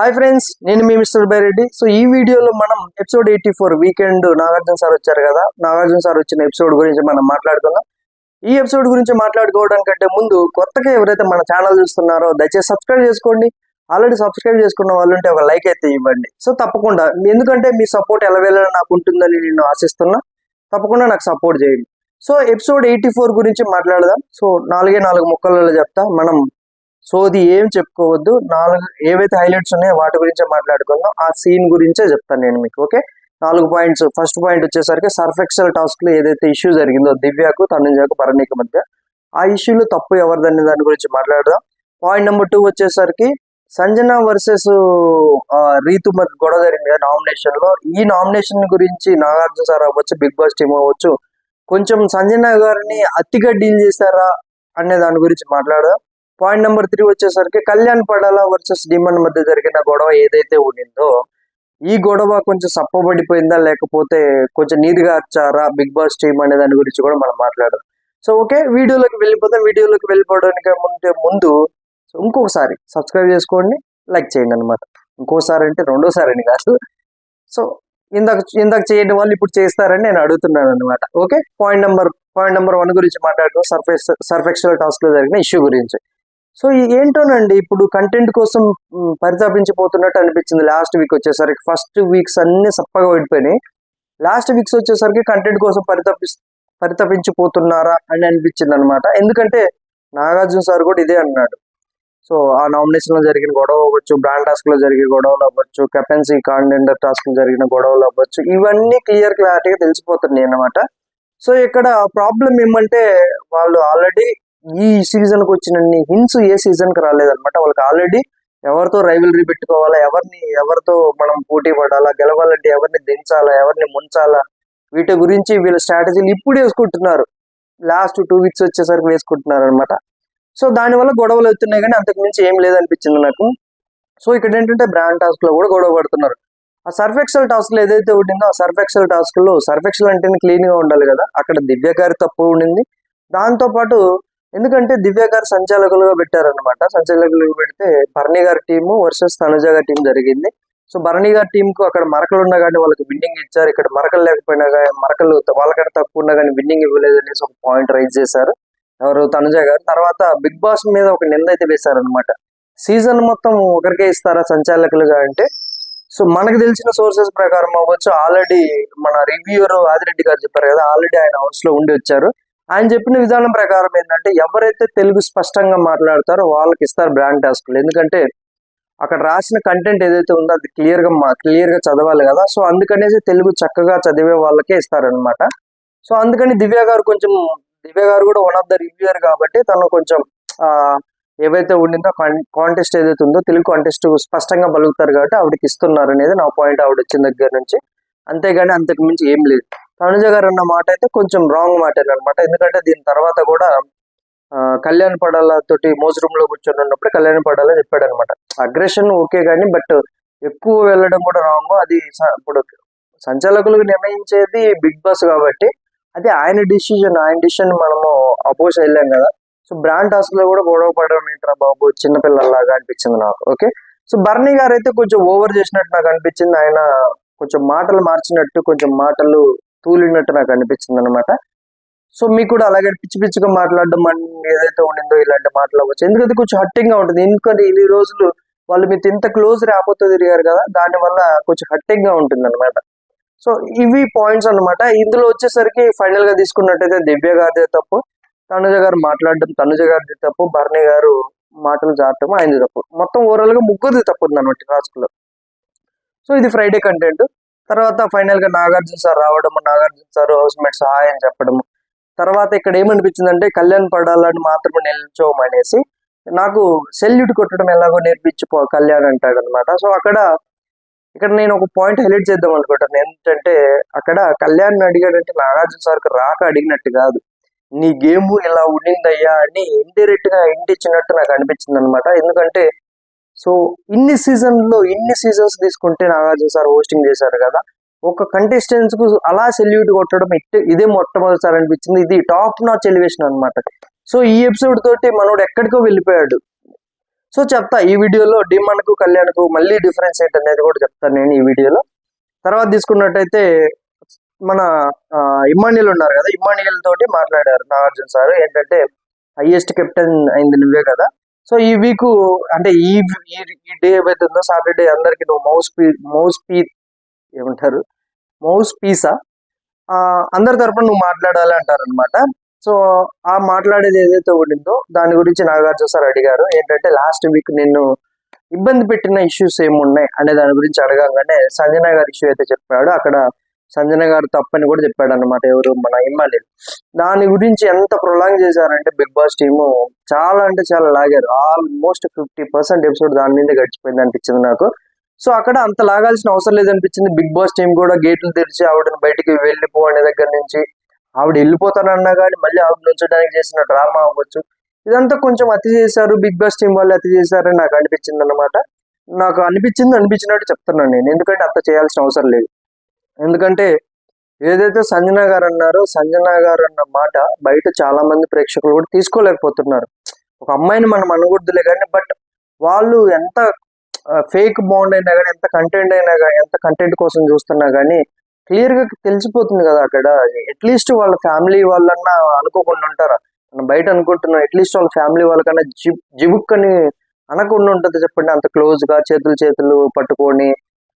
Hi friends నేను మీ mister Byreddy so ఈ వీడియోలో మనం episode eighty four weekend Nagarjuna sir వచ్చారు కదా. నాగార్జున సార్ వచ్చిన ఎపిసోడ్ గురించి మనం మాట్లాడుకుందాం. ఈ ఎపిసోడ్ గురించి మాట్లాడుకోవడానికంటే ముందు కొత్తగా ఎవరైతే మన ఛానల్ చూస్తున్నారో దయచేసి సబ్స్క్రైబ్ చేసుకోండి. ఆల్రెడీ సబ్స్క్రైబ్ చేసుకున్న వాళ్ళు ఉంటే ఒక లైక్ అయితే ఇవ్వండి. సో తప్పకుండా. ఎందుకంటే మీ సపోర్ట్ ఎలా నాకు ఉంటుందని నేను ఆశిస్తున్నా. తప్పకుండా నాకు సపోర్ట్ చేయండి. సో ఎపిసోడ్ ఎయిటీ ఫోర్ గురించి మాట్లాడదాం. సో నాలుగే నాలుగు ముక్కలలో చెప్తా. మనం సో అది ఏం చెప్పుకోవద్దు. నాలుగు ఏవైతే హైలైట్స్ ఉన్నాయో వాటి గురించే మాట్లాడుకుందాం. ఆ సీన్ గురించే చెప్తాను నేను మీకు ఓకే? నాలుగు పాయింట్స్ ఫస్ట్ పాయింట్ వచ్చేసరికి సర్ఫ్ ఎక్సెల్ టాస్క్లో ఏదైతే ఇష్యూ జరిగిందో దివ్యకు తనుజాకు భరణికి మధ్య ఆ ఇష్యూలో తప్పు ఎవరిదనే దాని గురించి మాట్లాడదాం. పాయింట్ నెంబర్ టూ వచ్చేసరికి సంజన వర్సెస్ రీతు మధ్య గొడవ జరిగింది కదా నామినేషన్లో. ఈ నామినేషన్ గురించి నాగార్జున సార్ అవ్వచ్చు బిగ్ బాస్ టీమ్ అవ్వచ్చు కొంచెం సంజన గారిని అతిగా డీల్ చేశారా అనే దాని గురించి మాట్లాడదాం. పాయింట్ నెంబర్ త్రీ వచ్చేసరికి కళ్యాణ్ పడాల వర్సెస్ డిమాండ్ మధ్య జరిగిన గొడవ ఏదైతే ఉండిందో ఈ గొడవ కొంచెం సప్పబడిపోయిందా లేకపోతే కొంచెం నీతిగా వచ్చారా బిగ్ బాస్ టీమ్ అనే దాని గురించి కూడా మనం మాట్లాడదాం. సో ఓకే వీడియోలోకి వెళ్ళిపోతాం వీడియోలోకి వెళ్ళిపోవడానికి ముందే ముందు ఇంకొకసారి సబ్స్క్రైబ్ చేసుకోండి లైక్ చేయండి అనమాట ఇంకోసారి అంటే రెండోసారి అని కాదు. సో ఇందాక ఇందాక చేయని వాళ్ళు ఇప్పుడు చేస్తారని నేను అడుగుతున్నాను అనమాట okay point number point number one గురించి మాట్లాడుతూ సర్ఫెక్స్ సర్ఫెక్చువల్ టాస్క్లో జరిగిన ఇష్యూ గురించి. సో ఏంటోనండి ఇప్పుడు కంటెంట్ కోసం పరితాపించిపోతున్నట్టు అనిపించింది లాస్ట్ వీక్ వచ్చేసరికి. ఫస్ట్ వీక్స్ అన్ని సప్పగా ఓడిపోయినాయి లాస్ట్ వీక్స్ వచ్చేసరికి కంటెంట్ కోసం పరితపి పరితపించిపోతున్నారా అని అనిపించింది అనమాట ఎందుకంటే నాగార్జున సార్ కూడా ఇదే అన్నాడు. సో ఆ నామినేషన్లో జరిగిన గొడవ అవ్వచ్చు బ్రాండ్ టాస్క్లో గొడవలు అవ్వచ్చు కెపెన్సీ కాంటెండర్ టాస్క్లో జరిగిన గొడవలు అవ్వచ్చు ఇవన్నీ క్లియర్ క్లారిటీగా తెలిసిపోతున్నాయి అన్నమాట. సో ఇక్కడ ప్రాబ్లం ఏమంటే వాళ్ళు ఆల్రెడీ ఈ సీజన్కు వచ్చిన హింట్స్ ఏ సీజన్కి రాలేదన్నమాట. వాళ్ళకి ఆల్రెడీ ఎవరితో రైవలరీ పెట్టుకోవాలా ఎవరిని ఎవరితో మనం పోటీ పడాలా గెలవాలంటే ఎవరిని దించాలా ఎవరిని ముంచాలా వీటి గురించి వీళ్ళ స్ట్రాటజీలు ఇప్పుడు వేసుకుంటున్నారు. లాస్ట్ టూ వీక్స్ వచ్చేసరికి వేసుకుంటున్నారు అనమాట సో దానివల్ల గొడవలు అవుతున్నాయి కానీ అంతకు మించి ఏం లేదనిపించింది నాకు. సో ఇక్కడ ఏంటంటే బ్రాండ్ టాస్క్లో కూడా గొడవ పడుతున్నారు. ఆ సర్ఫ్ ఎక్సెల్ టాస్క్లో ఏదైతే ఉండిందో ఆ సర్ఫ్ ఎక్సెల్ టాస్క్లో సర్ఫ్ ఎక్సెల్ అంటేనే క్లీన్గా ఉండాలి కదా. అక్కడ దివ్య గారి తప్పు ఉండింది. దాంతో పాటు ఎందుకంటే దివ్య గారు సంచాలకులుగా పెట్టారనమాట సంచాలకులుగా పెడితే భరణి గారి టీము వర్సెస్ తనుజ గారి టీం జరిగింది. సో భరణి గారి టీం కు అక్కడ మరకలు ఉన్నా కానీ వాళ్ళకి విన్నింగ్ ఇచ్చారు. ఇక్కడ మరకలు లేకపోయినా కానీ మరకలు వాళ్ళకంటే తక్కువ ఉన్నా కానీ విన్నింగ్ ఇవ్వలేదు అనేసి ఒక పాయింట్ రైజ్ చేశారు. ఎవరు? తనుజ గారు. తర్వాత బిగ్ బాస్ మీద ఒక నింద అయితే వేశారనమాట సీజన్ మొత్తం ఒకరికే ఇస్తారా సంచాలకులుగా అంటే? సో మనకు తెలిసిన సోర్సెస్ ప్రకారం అవ్వచ్చు. ఆల్రెడీ మన రివ్యూర్ ఆదిరెడ్డి గారు చెప్పారు కదా ఆల్రెడీ ఆయన హౌస్లో ఉండి వచ్చారు. ఆయన చెప్పిన విధానం ప్రకారం ఏంటంటే ఎవరైతే తెలుగు స్పష్టంగా మాట్లాడతారో వాళ్ళకి ఇస్తారు బ్రాండ్ టాస్క్లు. ఎందుకంటే అక్కడ రాసిన కంటెంట్ ఏదైతే ఉందో అది క్లియర్గా మా క్లియర్గా చదవాలి కదా. సో అందుకనేసి తెలుగు చక్కగా చదివే వాళ్ళకే ఇస్తారనమాట సో అందుకని దివ్య గారు కొంచెం దివ్య గారు కూడా వన్ ఆఫ్ ద రివ్యూయర్ కాబట్టి తను కొంచెం ఆ ఏవైతే ఉండిందో కాంటెస్ట్ ఏదైతే ఉందో తెలుగు కాంటెస్ట్ స్పష్టంగా పలుకుతారు కాబట్టి ఆవిడకి ఇస్తున్నారు అనేది నా పాయింట్ ఆవిడ వచ్చిన దగ్గర నుంచి. అంతేగాని అంతకు మించి ఏం లేదు. తనుజ గారు అన్న మాట అయితే కొంచెం రాంగ్ మాట అనమాట ఎందుకంటే దీని తర్వాత కూడా కళ్యాణ్ పడాల తోటి మోజ్ రూమ్లో కూర్చొని ఉన్నప్పుడు కళ్యాణ్ పడాల చెప్పాడు అనమాట అగ్రెషన్ ఓకే కానీ బట్ ఎక్కువ వెళ్ళడం కూడా రాంగ్ అది ఇప్పుడు సంచాలకులకు నిర్ణయించేది బిగ్ బాస్ కాబట్టి అది ఆయన డిసిజన్ ఆయన డిసిషన్ మనము అపోజ్ వెళ్ళాం కదా. సో బ్రాండ్ టాస్క్లో కూడా గొడవ పడడం ఏంట్రా బాబు చిన్నపిల్లల్లాగా అనిపించింది నాకు ఓకే సో బర్నీ గారు అయితే కొంచెం ఓవర్ చేసినట్టు నాకు అనిపించింది. ఆయన కొంచెం మాటలు మార్చినట్టు కొంచెం మాటలు తూలినట్టు నాకు అనిపించింది అనమాట సో మీకు కూడా అలాగే పిచ్చి పిచ్చిగా మాట్లాడడం ఏదైతే ఉండిందో ఇలాంటి మాటలు అవ్వచ్చు. ఎందుకంటే కొంచెం హట్టింగ్గా ఉంటుంది. ఎందుకంటే ఇన్ని రోజులు వాళ్ళు మీతో ఇంత క్లోజ్ రాబోతూ తిరిగారు కదా దాని వల్ల కొంచెం హట్టింగ్గా ఉంటుంది అనమాట సో ఇవి పాయింట్స్ అన్నమాట. ఇందులో వచ్చేసరికి ఫైనల్గా తీసుకున్నట్టయితే దివ్య గారిదే తప్పు తనుజ గారు మాట్లాడడం తనుజ గారిది తప్పు భరణి గారు మాటలు జారటం ఆయనది తప్పు. మొత్తం ఓవరాల్గా ముగ్గురిది తప్పు ఉంది అనమాట టాస్క్లో సో ఇది ఫ్రైడే కంటెంట్. తర్వాత ఫైనల్గా నాగార్జున సార్ రావడం Nagarjuna sir house mates hi అని చెప్పడం. తర్వాత ఇక్కడ ఏమనిపించింది అంటే కళ్యాణ్ పడాలని మాత్రమే నిల్చోమనేసి నాకు సెల్యూట్ కొట్టడం ఎలాగో నేర్పించిపో కళ్యాణ్ అంటాడు అనమాట సో అక్కడ ఇక్కడ నేను ఒక పాయింట్ హైలైట్ చేద్దాం అనుకుంటాను ఏంటంటే అక్కడ కళ్యాణ్ అడిగాడంటే నాగార్జున సార్కి రాక అడిగినట్టు కాదు. నీ గేమ్ ఇలా ఉండిందయ్యా అని ఇండైరెక్ట్గా ఇంటిచ్చినట్టు నాకు అనిపించింది అనమాట ఎందుకంటే సో ఇన్ని సీజన్లో ఇన్ని సీజన్స్ తీసుకుంటే నాగార్జున సార్ హోస్టింగ్ చేశారు కదా. ఒక కంటెస్టెంట్స్కు అలా సెల్యూట్ కొట్టడం ఇట్టే ఇదే మొట్టమొదటిసారి అనిపించింది. ఇది టాప్ నాచ్ ఎలివేషన్ అన్నమాట. సో ఈ ఎపిసోడ్ తోటి మనోడు ఎక్కడికో వెళ్ళిపోయాడు. సో చెప్తా ఈ వీడియోలో కళ్యాణ్ కళ్యాణ్కు మళ్ళీ డిఫరెన్స్ ఏంటి అనేది కూడా చెప్తాను నేను ఈ వీడియోలో. తర్వాత తీసుకున్నట్టయితే మన ఆ, ఇమ్మానియల్ ఉన్నారు కదా. ఇమ్మానియల్ తోటి మాట్లాడారు నాగార్జున సార్. ఏంటంటే హైయెస్ట్ కెప్టెన్ అయింది నువ్వే కదా. సో ఈ వీక్ అంటే ఈ ఈ డే ఏవైతే ఉందో సాటర్డే అందరికి నువ్వు మౌస్ పీ మౌస్ పీ ఏమంటారు? మౌస్ పీసా? ఆ, అందరి తరపున నువ్వు మాట్లాడాలి అంటారనమాట సో ఆ మాట్లాడేది ఏదైతే ఉండిందో దాని గురించి నాగార్జున సార్ అడిగారు. ఏంటంటే లాస్ట్ వీక్ నేను ఇబ్బంది పెట్టిన ఇష్యూస్ ఏమున్నాయి? అనే దాని గురించి అడగంగానే సంజన గారి ఇష్యూ అయితే చెప్పాడు. అక్కడ సంజన గారు తప్పని కూడా చెప్పాడు అనమాట ఎవరు మన ఇమ్మాలి దాని గురించి ఎంత ప్రొలాంగ్ చేశారంటే బిగ్ బాస్ టీము చాలా అంటే చాలా లాగారు. ఆల్మోస్ట్ ఫిఫ్టీ పర్సెంట్ ఎపిసోడ్ దాని మీద గడిచిపోయింది అనిపించింది నాకు. సో అక్కడ అంత లాగాల్సిన అవసరం లేదనిపించింది. బిగ్ బాస్ టీం కూడా గేట్లు తెరిచి ఆవిడని బయటికి వెళ్ళిపో అనే దగ్గర నుంచి ఆవిడ వెళ్ళిపోతానన్నా కానీ మళ్ళీ ఆవిడ ఉంచడానికి చేసిన డ్రామా అవ్వచ్చు. ఇదంతా కొంచెం అతి చేశారు. బిగ్ బాస్ టీం వాళ్ళు అతి చేశారని నాకు అనిపించింది అనమాట నాకు అనిపించింది అనిపించినట్టు చెప్తున్నాను నేను. ఎందుకంటే అంత చేయాల్సిన అవసరం లేదు. ఎందుకంటే ఏదైతే సంజన గారు అన్నారో సంజన గారు అన్న మాట బయట చాలా మంది ప్రేక్షకులు కూడా తీసుకోలేకపోతున్నారు. ఒక అమ్మాయిని మనం అనకూడదులే కానీ బట్ వాళ్ళు ఎంత ఫేక్ బాండ్ అయినా కానీ ఎంత కంటెంట్ అయినా కానీ ఎంత కంటెంట్ కోసం చూస్తున్నా కానీ క్లియర్గా తెలిసిపోతుంది కదా అక్కడ. అట్లీస్ట్ వాళ్ళ ఫ్యామిలీ వాళ్ళన్నా అనుకోకుండా ఉంటారా? మనం బయట అనుకుంటున్నాం అట్లీస్ట్ వాళ్ళ ఫ్యామిలీ వాళ్ళకన్నా జిబ్ జిబుక్కని అనకుండా ఉంటుంది చెప్పండి. అంత క్లోజ్గా చేతులు చేతులు పట్టుకొని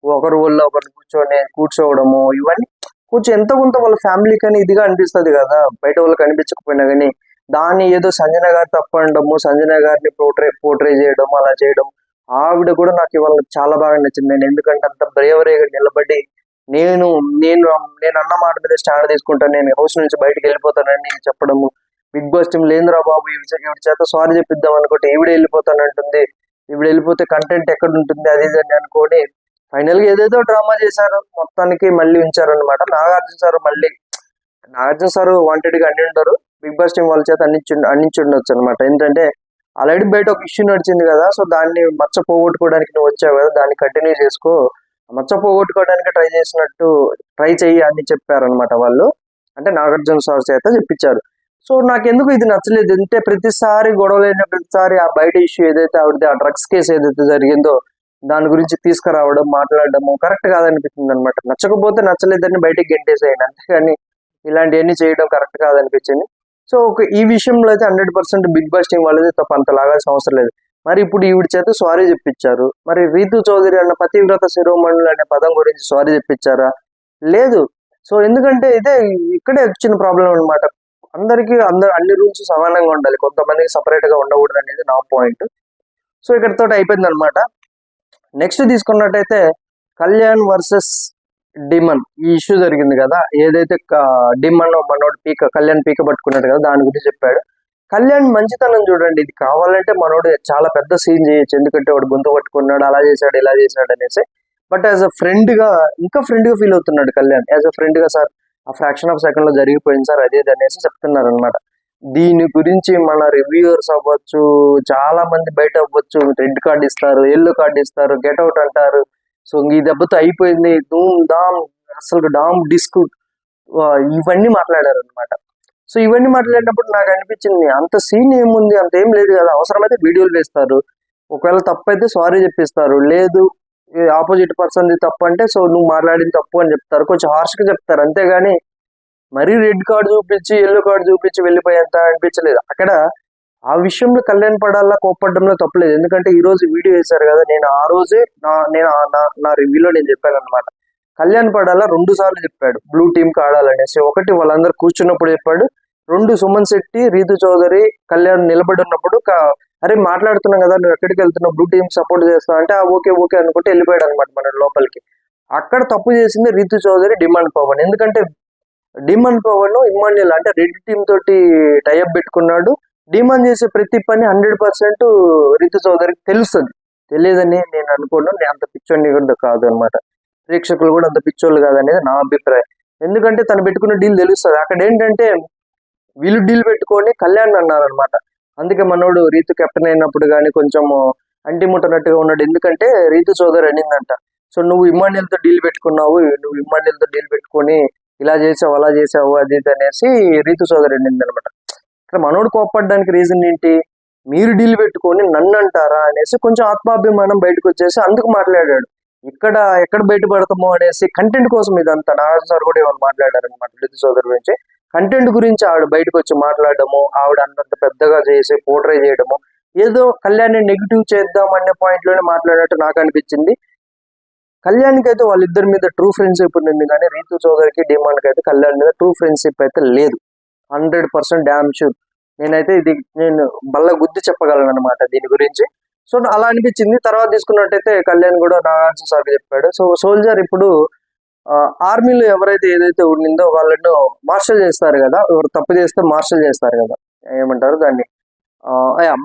ఒకరు వల్ల ఒకరు కూర్చొని కూర్చోవడము ఇవన్నీ కొంచెం ఎంత కొంత వాళ్ళ ఫ్యామిలీ అని ఇదిగా అనిపిస్తుంది కదా. బయట వాళ్ళకి అనిపించకపోయినా కానీ దాన్ని ఏదో సంజన గారు తప్పడము సంజన గారిని పోట్రే పోట్రే చేయడం అలా చేయడం ఆవిడ కూడా నాకు ఇవాళ చాలా బాగా నచ్చింది. నేను ఎందుకంటే అంత బ్రేవరేగా నిలబడి నేను నేను నేను అన్న మాట మీద స్టాండ్ తీసుకుంటాను నేను హౌస్ నుంచి బయటకు వెళ్ళిపోతానని చెప్పడము. బిగ్ బాస్ టీం లేదురా బాబు ఈవిడ చేత సారీ చెప్పిద్దాం అనుకుంటే ఈవిడ వెళ్ళిపోతానంటుంది. ఈవిడ వెళ్ళిపోతే కంటెంట్ ఎక్కడ ఉంటుంది? అది ఇది అని అనుకోని ఫైనల్గా ఏదేదో డ్రామా చేశారు. మొత్తానికి మళ్ళీ ఉంచారు అనమాట నాగార్జున సార్ మళ్ళీ నాగార్జున సార్ వాంటెడ్గా అన్ని ఉంటారు బిగ్ బాస్ టీం వాళ్ళ చేత అందించి అందించి ఉండొచ్చు అనమాట ఏంటంటే ఆల్రెడీ బయట ఒక ఇష్యూ నడిచింది కదా సో దాన్ని మచ్చ పోగొట్టుకోవడానికి నువ్వు వచ్చావు కదా దాన్ని కంటిన్యూ చేసుకో. మచ్చ పోగొట్టుకోవడానికి ట్రై చేసినట్టు ట్రై చెయ్యి అని చెప్పారనమాట వాళ్ళు. అంటే నాగార్జున సార్ చేత చెప్పించారు. సో నాకెందుకు ఇది నచ్చలేదు? అంటే ప్రతిసారి గొడవలైన ప్రతిసారి ఆ బయట ఇష్యూ ఏదైతే ఆవిడది ఆ డ్రగ్స్ కేసు ఏదైతే జరిగిందో దాని గురించి తీసుకురావడం మాట్లాడడము కరెక్ట్ కాదనిపించింది అనమాట నచ్చకపోతే నచ్చలేదని బయటికి గెంటేసేయండి. అంతేగాని ఇలాంటివన్నీ చేయడం కరెక్ట్ కాదనిపించింది. సో ఒక ఈ విషయంలో అయితే hundred percent Bigg Boss team వాళ్ళది తప్ప అంత లాగాల్సిన అవసరం లేదు. మరి ఇప్పుడు ఈవిడ చేత సారీ చెప్పించారు మరి రీతు చౌదరి అన్న పతివ్రత శిరోమణులు అనే పదం గురించి సారీ చెప్పించారా లేదు. సో ఎందుకంటే ఇదే ఇక్కడే వచ్చిన ప్రాబ్లం అన్నమాట. అందరికీ అందరు అన్ని రూల్స్ సమానంగా ఉండాలి. కొంతమందికి సపరేట్గా ఉండకూడదు అనేది నా పాయింట్ సో ఇక్కడతో అయిపోయింది అనమాట నెక్స్ట్ తీసుకున్నట్టయితే కళ్యాణ్ వర్సెస్ డిమన్. ఈ ఇష్యూ జరిగింది కదా. ఏదైతే డిమన్ మనోడు పీక కళ్యాణ్ పీక పట్టుకున్నాడు కదా దాని గురించి చెప్పాడు. కళ్యాణ్ మంచితనం చూడండి. ఇది కావాలంటే మనోడు చాలా పెద్ద సీన్ చేయొచ్చు. ఎందుకంటే వాడు గొంతు పట్టుకున్నాడు అలా చేశాడు ఇలా చేశాడు అనేసి. బట్ యాజ్ అ ఫ్రెండ్గా ఇంకా ఫ్రెండ్గా ఫీల్ అవుతున్నాడు కళ్యాణ్. యాజ్ అ ఫ్రెండ్గా సార్ ఆ ఫ్రాక్షన్ ఆఫ్ సెకండ్లో జరిగిపోయింది సార్ అదే ఇది అనేసి చెప్తున్నారు అనమాట దీని గురించి మన రివ్యూవర్స్ అవ్వచ్చు చాలా మంది బయట అవ్వచ్చు. రెడ్ కార్డ్ ఇస్తారు ఎల్లో కార్డ్ ఇస్తారు గెట్ అవుట్ అంటారు. సో ఈ దెబ్బతో అయిపోయింది. ధూమ్ ధామ్ అసలు డామ్ డిస్క్ ఇవన్నీ మాట్లాడారు అనమాట సో ఇవన్నీ మాట్లాడినప్పుడు నాకు అనిపించింది అంత సీన్ ఏముంది అంత ఏం లేదు కదా అవసరమైతే వీడియోలు వేస్తారు. ఒకవేళ తప్పు అయితే సారీ చెప్పిస్తారు. లేదు ఆపోజిట్ పర్సన్ తప్పు అంటే సో నువ్వు మాట్లాడింది తప్పు అని చెప్తారు. కొంచెం హార్ష్గా చెప్తారు. అంతేగాని మరీ రెడ్ కార్డ్ చూపించి ఎల్లో కార్డ్ చూపించి వెళ్ళిపోయేంత అనిపించలేదు. అక్కడ ఆ విషయంలో కళ్యాణ్ పడాలా కోప్పడంలో తప్పలేదు. ఎందుకంటే ఈ రోజు వీడియో వేశారు కదా నేను ఆ రోజే నా నేను నా రివ్యూలో నేను చెప్పాను అనమాట కళ్యాణ్ పడాలా రెండు సార్లు చెప్పాడు బ్లూ టీమ్కి ఆడాలనేసి ఒకటి వాళ్ళందరూ కూర్చున్నప్పుడు చెప్పాడు రెండు సుమన్ శెట్టి రీతు చౌదరి కళ్యాణ్ నిలబడి ఉన్నప్పుడు అరే మాట్లాడుతున్నాం కదా నువ్వు ఎక్కడికి వెళ్తున్నావు బ్లూ టీమ్ సపోర్ట్ చేస్తావు అంటే "ఆ, ఓకే ఓకే అనుకుంటే వెళ్ళిపోయాడు అనమాట మన లోపలికి. అక్కడ తప్పు చేసింది రీతు చౌదరి డిమాండ్ పవన్. ఎందుకంటే డిమన్ పవర్ను ఇమ్మాన్యుల్ అంటే రెడ్ టీమ్ తోటి టైఅప్ పెట్టుకున్నాడు. డిమాండ్ చేసే ప్రతి పని హండ్రెడ్ పర్సెంట్ రీతు చౌదరికి తెలుస్తుంది. తెలియదని నేను అనుకోను. నేను అంత పిచ్చోడిని కూడా కాదు అనమాట ప్రేక్షకులు కూడా అంత పిచ్చోళ్ళు కాదనేది నా అభిప్రాయం. ఎందుకంటే తను పెట్టుకున్న డీల్ తెలుస్తుంది. అక్కడ ఏంటంటే వీళ్ళు డీల్ పెట్టుకొని కళ్యాణ్ అన్నారనమాట. అందుకే మనోడు రీతు కెప్టెన్ అయినప్పుడు కానీ కొంచెం అంటిముట్టనట్టుగా ఉన్నాడు. ఎందుకంటే రీతు చౌదరి అనిందంట. సో నువ్వు ఇమ్మాన్యుల్తో డీల్ పెట్టుకున్నావు. నువ్వు ఇమ్మాన్యుల్తో డీల్ పెట్టుకొని ఇలా చేసావు అలా చేసావు అది ఇది అనేసి రీతు చౌదరి అనమాట ఇక్కడ మనోడు కోప్పడడానికి రీజన్ ఏంటి? మీరు డీల్ పెట్టుకొని నన్ను అంటారా అనేసి కొంచెం ఆత్మాభిమానం బయటకు వచ్చేసి అందుకు మాట్లాడాడు. ఇక్కడ ఎక్కడ బయటపడతామో అనేసి కంటెంట్ కోసం ఇదంతా నాగార్జున సార్ కూడా ఇవాళ మాట్లాడారు అనమాట రీతు సోదరు గురించి. కంటెంట్ గురించి ఆవిడ బయటకు వచ్చి మాట్లాడము ఆవిడ అంతంత పెద్దగా చేసి పోర్ట్రే చేయడము ఏదో కళ్యాణ్ని నెగిటివ్ చేద్దాం అనే పాయింట్లోనే మాట్లాడినట్టు నాకు అనిపించింది. కళ్యాణ్కి అయితే వాళ్ళిద్దరి మీద ట్రూ ఫ్రెండ్షిప్ ఉంది కానీ రీతు చౌదరికి డిమాండ్కి అయితే కళ్యాణ్ మీద ట్రూ ఫ్రెండ్షిప్ అయితే లేదు. హండ్రెడ్ పర్సెంట్ డ్యామ్ షూర్ నేనైతే ఇది నేను బల్ల గుద్ది చెప్పగలను అనమాట దీని గురించి. సో అలా అనిపించింది. తర్వాత తీసుకున్నట్టయితే కళ్యాణ్ కూడా నాగార్జున సార్ చెప్పాడు. సో సోల్జర్ ఇప్పుడు ఆర్మీలో ఎవరైతే ఏదైతే ఉండిందో వాళ్ళను మార్షల్ చేస్తారు కదా. ఎవరు తప్పు చేస్తే మార్షల్ చేస్తారు కదా. ఏమంటారు దాన్ని?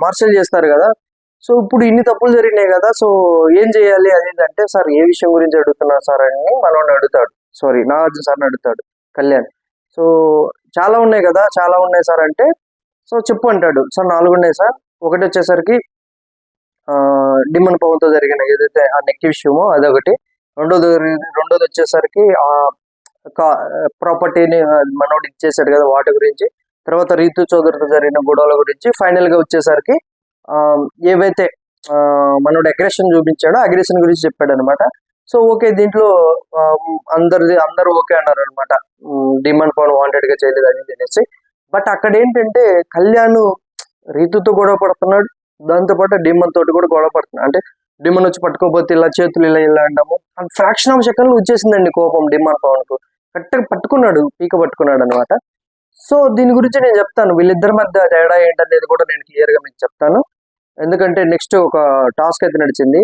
మార్షల్ చేస్తారు కదా. సో ఇప్పుడు ఇన్ని తప్పులు జరిగినాయి కదా సో ఏం చేయాలి అది అంటే సార్ ఏ విషయం గురించి అడుగుతున్నారు సార్? అని మనోడిని అడుగుతాడు. సారీ నాగార్జున సార్ని అడుగుతాడు కళ్యాణ్. సో చాలా ఉన్నాయి కదా చాలా ఉన్నాయి సార్ అంటే సో చెప్పు అంటాడు. సార్ నాలుగు ఉన్నాయి సార్. ఒకటి వచ్చేసరికి డిమన్ పవన్తో జరిగిన ఏదైతే ఆ నెక్ విషయమో అదొకటి. రెండోది రెండోది వచ్చేసరికి ఆ ప్రాపర్టీని మనోడు ఇచ్చేసాడు కదా వాటి గురించి. తర్వాత రీతు చౌదరితో జరిగిన గొడవల గురించి ఫైనల్గా వచ్చేసరికి ఏవైతే ఆ, మనోడు అగ్రెషన్ చూపించాడో అగ్రెషన్ గురించి చెప్పాడు అనమాట సో ఓకే దీంట్లో అందరిది అందరూ ఓకే అన్నారు అనమాట డిమాండ్ ఫోన్ వాంటెడ్గా చేయలేదు అని తినేసి బట్ అక్కడ ఏంటంటే కళ్యాణ్ రీతుతో గొడవ పడుతున్నాడు. దాంతో పాటు డిమన్ తోటి కూడా గొడవ పడుతున్నాడు అంటే డిమన్ వచ్చి పట్టుకోపోతే ఇలా చేతులు ఇలా ఇలా అంటాము. ఫ్రాక్షన్ ఆఫ్ సెకండ్ వచ్చేసిందండి కోపం డిమాండ్ పవన్కు కరెక్ట్గా పట్టుకున్నాడు పీక పట్టుకున్నాడు అనమాట సో దీని గురించి నేను చెప్తాను. వీళ్ళిద్దరి మధ్య తేడా ఏంటనేది కూడా నేను క్లియర్గా మీకు చెప్తాను. ఎందుకంటే నెక్స్ట్ ఒక టాస్క్ అయితే నడిచింది.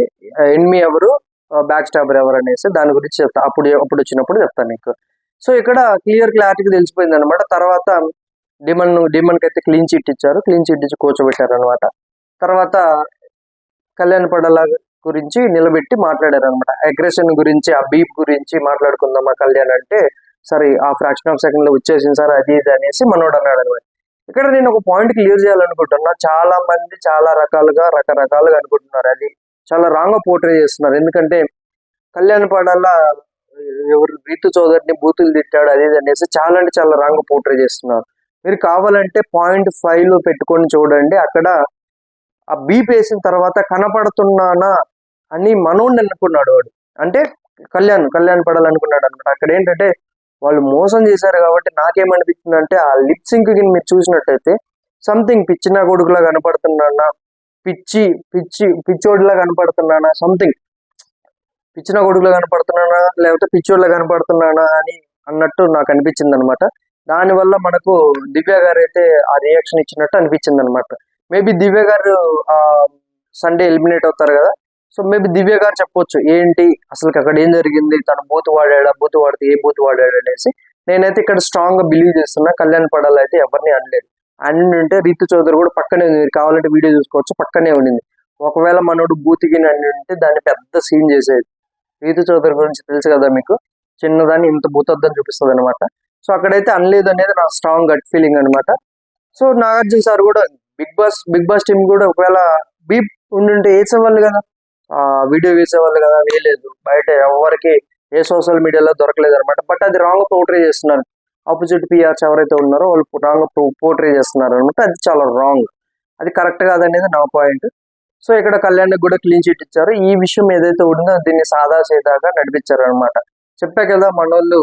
ఎన్మి ఎవరు? బ్యాక్ స్టాబర్ ఎవరు అనేసి దాని గురించి చెప్తా. అప్పుడు అప్పుడు వచ్చినప్పుడు చెప్తాను మీకు సో ఇక్కడ క్లియర్ క్లారిటీగా తెలిసిపోయింది అనమాట తర్వాత డిమన్ డిమన్ అయితే క్లీన్ చిట్ ఇచ్చారు. క్లీన్ చిట్ ఇచ్చి కూర్చోబెట్టారు అనమాట తర్వాత కళ్యాణ్ పడల గురించి నిలబెట్టి మాట్లాడారు అనమాట అగ్రెషన్ గురించి ఆ బీప్ గురించి మాట్లాడుకుందామా కళ్యాణ్ అంటే సరే ఆ ఫ్రాక్షన్ ఆఫ్ సెకండ్లో వచ్చేసింది సార్ అది ఇది అనేసి మనోడు అన్నాడు అనమాట ఇక్కడ నేను ఒక పాయింట్ క్లియర్ చేయాలనుకుంటున్నా. చాలా మంది చాలా రకాలుగా రకరకాలుగా అనుకుంటున్నారు. అది చాలా రాంగ్ పోర్ట్రే చేస్తున్నారు. ఎందుకంటే కళ్యాణ్ పడాల ఎవరు రీతు చౌదరిని బూతులు తిట్టాడు అది అనేసి చాలా అంటే చాలా రాంగ్ పోర్ట్రే చేస్తున్నారు. మీరు కావాలంటే పాయింట్ ఫైవ్లో పెట్టుకొని చూడండి. అక్కడ ఆ బీప్ వేసిన తర్వాత కనపడుతున్నానా అని మనోడిని అనుకున్నాడు వాడు. అంటే కళ్యాణ్ కళ్యాణ్ పడాలనుకున్నాడు అనమాట అక్కడ ఏంటంటే వాళ్ళు మోసం చేశారు కాబట్టి నాకేమనిపించింది అంటే ఆ లిప్ సింక్ మీరు చూసినట్టయితే సంథింగ్ పిచ్చిన కొడుకులా కనపడుతున్నానా పిచ్చి పిచ్చి పిచ్చోడిలా కనపడుతున్నానా సంథింగ్ పిచ్చిన కొడుకులా కనపడుతున్నానా లేకపోతే పిచ్చోడిలా కనపడుతున్నానా అని అన్నట్టు నాకు అనిపించింది అనమాట దానివల్ల మనకు దివ్య గారు అయితే ఆ రియాక్షన్ ఇచ్చినట్టు అనిపించింది అనమాట మేబీ దివ్య గారు ఆ సండే ఎలిమినేట్ అవుతారు కదా సో మేబీ దివ్య గారు చెప్పొచ్చు ఏంటి అసలు అక్కడ ఏం జరిగింది తను బూత్ వాడాడా బూత్ వాడితే ఏ బూత్ వాడాడు అనేసి. నేనైతే ఇక్కడ స్ట్రాంగ్గా బిలీవ్ చేస్తున్నా కళ్యాణ్ పడాలి అయితే ఎవరిని అనలేదు. అని ఉంటే రీతు చౌదరి కూడా పక్కనే ఉంది మీరు కావాలంటే వీడియో చూసుకోవచ్చు పక్కనే ఉండింది. ఒకవేళ మనోడు బూతికి అంటే ఉంటే దాన్ని పెద్ద సీన్ చేసేది. రీతు చౌదరి గురించి తెలుసు కదా మీకు చిన్నదాన్ని ఇంత భూతద్దని చూపిస్తుంది అనమాట సో అక్కడైతే అనలేదు అనేది నా స్ట్రాంగ్ గట్ ఫీలింగ్ అనమాట సో నాగార్జున సార్ కూడా Bigg Boss Bigg Boss team కూడా ఒకవేళ బీప్ ఉండుంటే వేసేవాళ్ళు కదా? వీడియో వేసేవాళ్ళు కదా వేయలేదు. బయట ఎవరికి ఏ సోషల్ మీడియాలో దొరకలేదు అనమాట బట్ అది రాంగ్ పోర్ట్రే చేస్తున్నారు. ఆపోజిట్ పిఆర్స్ ఎవరైతే ఉన్నారో వాళ్ళు రాంగ్ పోర్ట్రే చేస్తున్నారు అనమాట అది చాలా రాంగ్. అది కరెక్ట్ కాదనేది నా పాయింట్. సో ఇక్కడ కళ్యాణ్ కూడా క్లీన్ చిట్ ఇచ్చారు. ఈ విషయం ఏదైతే ఉందో దీన్ని సాదా సీదాగా నడిపించారు అనమాట చెప్పా కదా మనోళ్ళు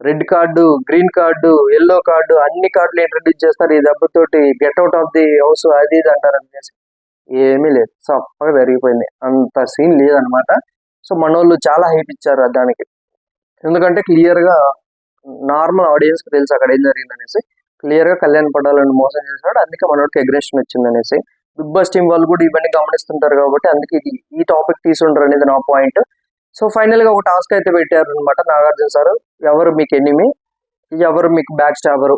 red card green card yellow card అన్ని కార్డులు ఇంట్రడ్యూస్ చేస్తారు. ఈ దెబ్బతోటి get out of the house అది ఇది అంటారు. అనేసి ఏమీ లేదు. సప్పగా పెరిగిపోయింది. అంత సీన్ లేదనమాట సో మనోళ్ళు చాలా హైప్ ఇచ్చారు దానికి ఎందుకంటే క్లియర్గా నార్మల్ ఆడియన్స్కి తెలుసు అక్కడ ఏం జరిగింది అనేసి క్లియర్గా కళ్యాణ్ పడాలని మోసం చేశాడు. అందుకే మనోడికి అగ్రెషన్ వచ్చింది అనేసి బిగ్ బాస్ టీం వాళ్ళు కూడా ఇవన్నీ గమనిస్తుంటారు కాబట్టి అందుకే ఇది ఈ టాపిక్ తీసుంటారు అనేది నా పాయింట్ సో ఫైనల్గా ఒక టాస్క్ అయితే పెట్టారు అనమాట నాగార్జున సార్ ఎవరు మీకు ఎనిమి ఎవరు మీకు బ్యాక్ స్టాబరు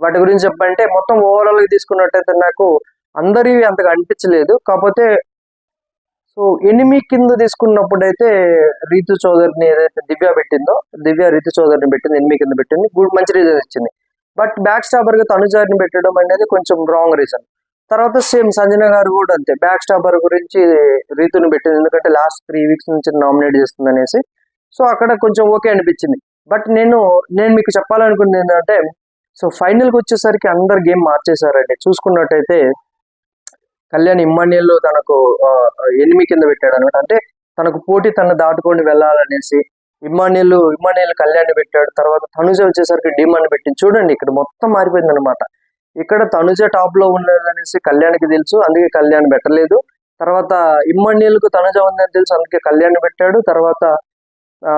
వాటి గురించి చెప్పంటే మొత్తం ఓవరాల్గా తీసుకున్నట్టయితే నాకు అందరివి అంతగా అనిపించలేదు. కాకపోతే సో ఎనిమి కింద తీసుకున్నప్పుడు అయితే రీతు చౌదరిని ఏదైతే దివ్య పెట్టిందో దివ్య రీతు చౌదరిని పెట్టింది ఎనిమి కింద పెట్టింది గుడ్ మంచి రీజన్ ఇచ్చింది. బట్ బ్యాక్ స్టాబర్గా తనుజారిని పెట్టడం అనేది కొంచెం రాంగ్ రీజన్. తర్వాత సేమ్ సంజన గారు కూడా అంతే. బ్యాక్ స్టాపర్ గురించి రీతుని పెట్టింది. ఎందుకంటే లాస్ట్ త్రీ వీక్స్ నుంచి నామినేట్ చేస్తుంది అనేసి సో అక్కడ కొంచెం ఓకే అనిపించింది. బట్ నేను నేను మీకు చెప్పాలనుకుంది ఏంటంటే సో ఫైనల్కి వచ్చేసరికి అందరు గేమ్ మార్చేశారండి. చూసుకున్నట్టయితే కళ్యాణ్ ఇమ్మాన్యుల్ తనకు ఎనిమి కింద పెట్టాడు అనమాట. అంటే తనకు పోటీ తన దాటుకొని వెళ్ళాలనేసి ఇమ్మాన్యుల్ ఇమ్మాన్యుల్ కళ్యాణ్ పెట్టాడు. తర్వాత తనుజ వచ్చేసరికి డిమాండ్ పెట్టింది. చూడండి ఇక్కడ మొత్తం మారిపోయింది అనమాట ఇక్కడ తనుజ టాప్లో ఉన్నదనేసి కళ్యాణ్కి తెలుసు. అందుకే కళ్యాణ్ పెట్టలేదు తర్వాత ఇమ్మాన్యుల్కు తనుజ ఉందని తెలుసు. అందుకే కళ్యాణ్ పెట్టాడు. తర్వాత ఆ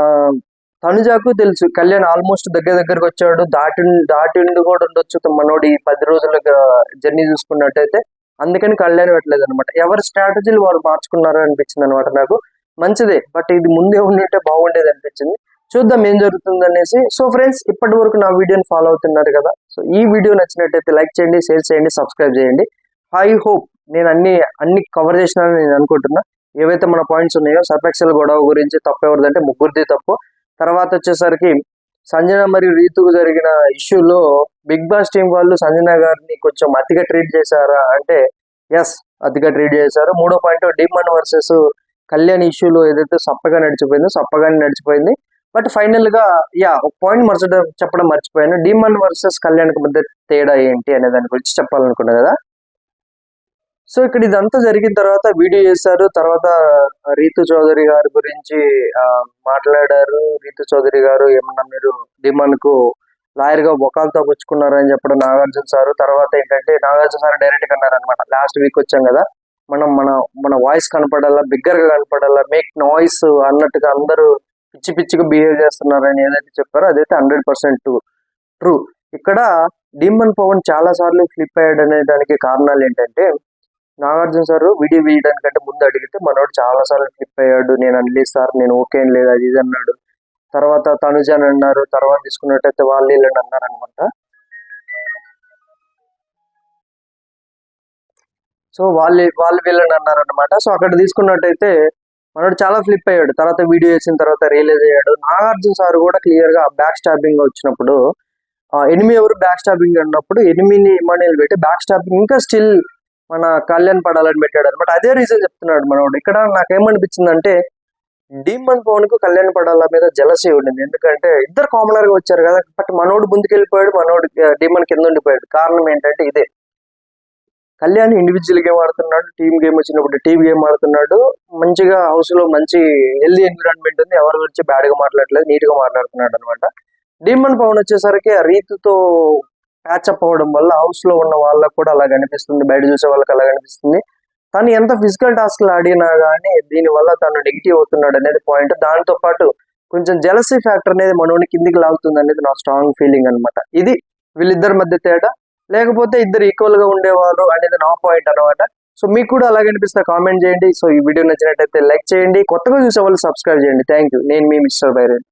తనుజాకు తెలుసు. కళ్యాణ్ ఆల్మోస్ట్ దగ్గర దగ్గరకు వచ్చాడు. దాటి దాటిండు కూడా ఉండొచ్చు. మనోడి ఈ పది రోజుల జర్నీ చూసుకున్నట్టయితే. అందుకని కళ్ళని పెట్టలేదు అనమాట ఎవరి స్ట్రాటజీలు వారు మార్చుకున్నారు అనిపించింది అనమాట నాకు. మంచిదే బట్ ఇది ముందే ఉండింటే బాగుండేది అనిపించింది. చూద్దాం ఏం జరుగుతుంది అనేసి. సో ఫ్రెండ్స్ ఇప్పటి వరకు నా వీడియోని ఫాలో అవుతున్నారు కదా. సో ఈ వీడియో నచ్చినట్టయితే లైక్ చేయండి షేర్ చేయండి సబ్స్క్రైబ్ చేయండి. ఐ హోప్ నేను అన్ని అన్ని కవర్ చేసినానని నేను అనుకుంటున్నా. ఏవైతే మన పాయింట్స్ ఉన్నాయో సర్ఫెక్సల్ గొడవ గురించి తప్పు ఎవరిదంటే ముగ్గురిది తప్పు. తర్వాత వచ్చేసరికి సంజన మరియు రీతుకు జరిగిన ఇష్యూలో బిగ్ బాస్ టీం వాళ్ళు సంజన గారిని కొంచెం అతిగా ట్రీట్ చేశారా అంటే ఎస్ అతిగా ట్రీట్ చేశారు. మూడో పాయింట్ డిమన్ వర్సెస్ కళ్యాణ్ ఇష్యూలో ఏదైతే సప్పగా నడిచిపోయిందో సప్పగానే నడిచిపోయింది. బట్ ఫైనల్గా యా ఒక పాయింట్ మర్చడం చెప్పడం మర్చిపోయాను. డిమన్ వర్సెస్ కళ్యాణ్కి మధ్య తేడా ఏంటి అనే దాని గురించి చెప్పాలనుకున్నా కదా. సో ఇక్కడ ఇదంతా జరిగిన తర్వాత వీడియో చేశారు. తర్వాత రీతు చౌదరి గారి గురించి ఆ, మాట్లాడారు. రీతు చౌదరి గారు ఏమన్నా మీరు డిమాండ్కు లాయర్గా బొకాలతో పుచ్చుకున్నారని చెప్పడం నాగార్జున సార్. తర్వాత ఏంటంటే నాగార్జున సార్ డైరెక్ట్గా అన్నారు అనమాట లాస్ట్ వీక్ వచ్చాం కదా మనం మన మన వాయిస్ కనపడాలా బిగ్గర్గా కనపడాలా మేక్ నాయిస్ అన్నట్టుగా అందరూ పిచ్చి పిచ్చిగా బిహేవ్ చేస్తున్నారని ఏదైతే చెప్పారో అదైతే హండ్రెడ్ పర్సెంట్ ట్రూ. ఇక్కడ డిమన్ పవన్ చాలా సార్లు ఫ్లిప్ అయ్యాడు అనే దానికి కారణాలు ఏంటంటే నాగార్జున సార్ వీడియో వేయడానికంటే ముందు అడిగితే మనోడు చాలా సార్లు ఫ్లిప్ అయ్యాడు. నేను అనలేదు సార్ నేను ఓకే అని లేదు అది ఇది అన్నాడు. తర్వాత తనుజ అని అన్నారు తర్వాత తీసుకున్నట్టయితే వాళ్ళు వీళ్ళని అన్నారు అనమాట సో వాళ్ళు వాళ్ళు వీళ్ళని అన్నారు అనమాట సో అక్కడ తీసుకున్నట్టయితే మనోడు చాలా ఫ్లిప్ అయ్యాడు. తర్వాత వీడియో చేసిన తర్వాత రియలైజ్ అయ్యాడు. నాగార్జున సార్ కూడా క్లియర్గా బ్యాక్ స్టాపింగ్ వచ్చినప్పుడు ఎనిమి ఎవరు బ్యాక్ స్టాపింగ్ అన్నప్పుడు ఎనిమిని మనీలు పెట్టి బ్యాక్ స్టాపింగ్ ఇంకా స్టిల్ మన కళ్యాణ్ పడాలని పెట్టాడు. అనమాట అదే రీజన్ చెప్తున్నాడు మనవాడు ఇక్కడ నాకేమనిపించింది అంటే డీమన్ పవన్కు కళ్యాణ్ పడాల మీద జలసి ఉండింది. ఎందుకంటే ఇద్దరు కామనర్గా వచ్చారు కదా. బట్ మనోడు ముందుకెళ్ళిపోయాడు మనోడు డీమన్ కింద ఉండిపోయాడు. కారణం ఏంటంటే ఇదే. కళ్యాణ్ ఇండివిజువల్ గేమ్ ఆడుతున్నాడు టీమ్ గేమ్ వచ్చినప్పుడు టీమ్ గేమ్ ఆడుతున్నాడు. మంచిగా హౌస్లో మంచి హెల్దీ ఎన్విరాన్మెంట్ ఉంది. ఎవరి గురించి బ్యాడ్గా మాట్లాడలేదు నీట్గా మాట్లాడుతున్నాడు అనమాట. డీమన్ పవన్ వచ్చేసరికి ఆ రీతితో ప్యాచప్ అవ్వడం వల్ల హౌస్లో ఉన్న వాళ్ళకు కూడా అలా కనిపిస్తుంది. బయట చూసే వాళ్ళకి అలా కనిపిస్తుంది. తను ఎంత ఫిజికల్ టాస్క్లు ఆడినా కానీ దీని వల్ల తను నెగిటివ్ అవుతున్నాడు అనేది పాయింట్ దాంతో పాటు కొంచెం జలసీ ఫ్యాక్టర్ అనేది మనోని కిందికి లాగుతుంది అనేది నా స్ట్రాంగ్ ఫీలింగ్ అన్నమాట. ఇది వీళ్ళిద్దరి మధ్య తేడా. లేకపోతే ఇద్దరు ఈక్వల్గా ఉండేవారు అనేది నా పాయింట్ అనమాట సో మీకు కూడా అలాగే అనిపిస్తే కామెంట్ చేయండి. సో ఈ వీడియో నచ్చినట్టయితే లైక్ చేయండి. కొత్తగా చూసే వాళ్ళు సబ్స్క్రైబ్ చేయండి. థ్యాంక్ యూ నేను మీ మిస్టర్ బైరెడ్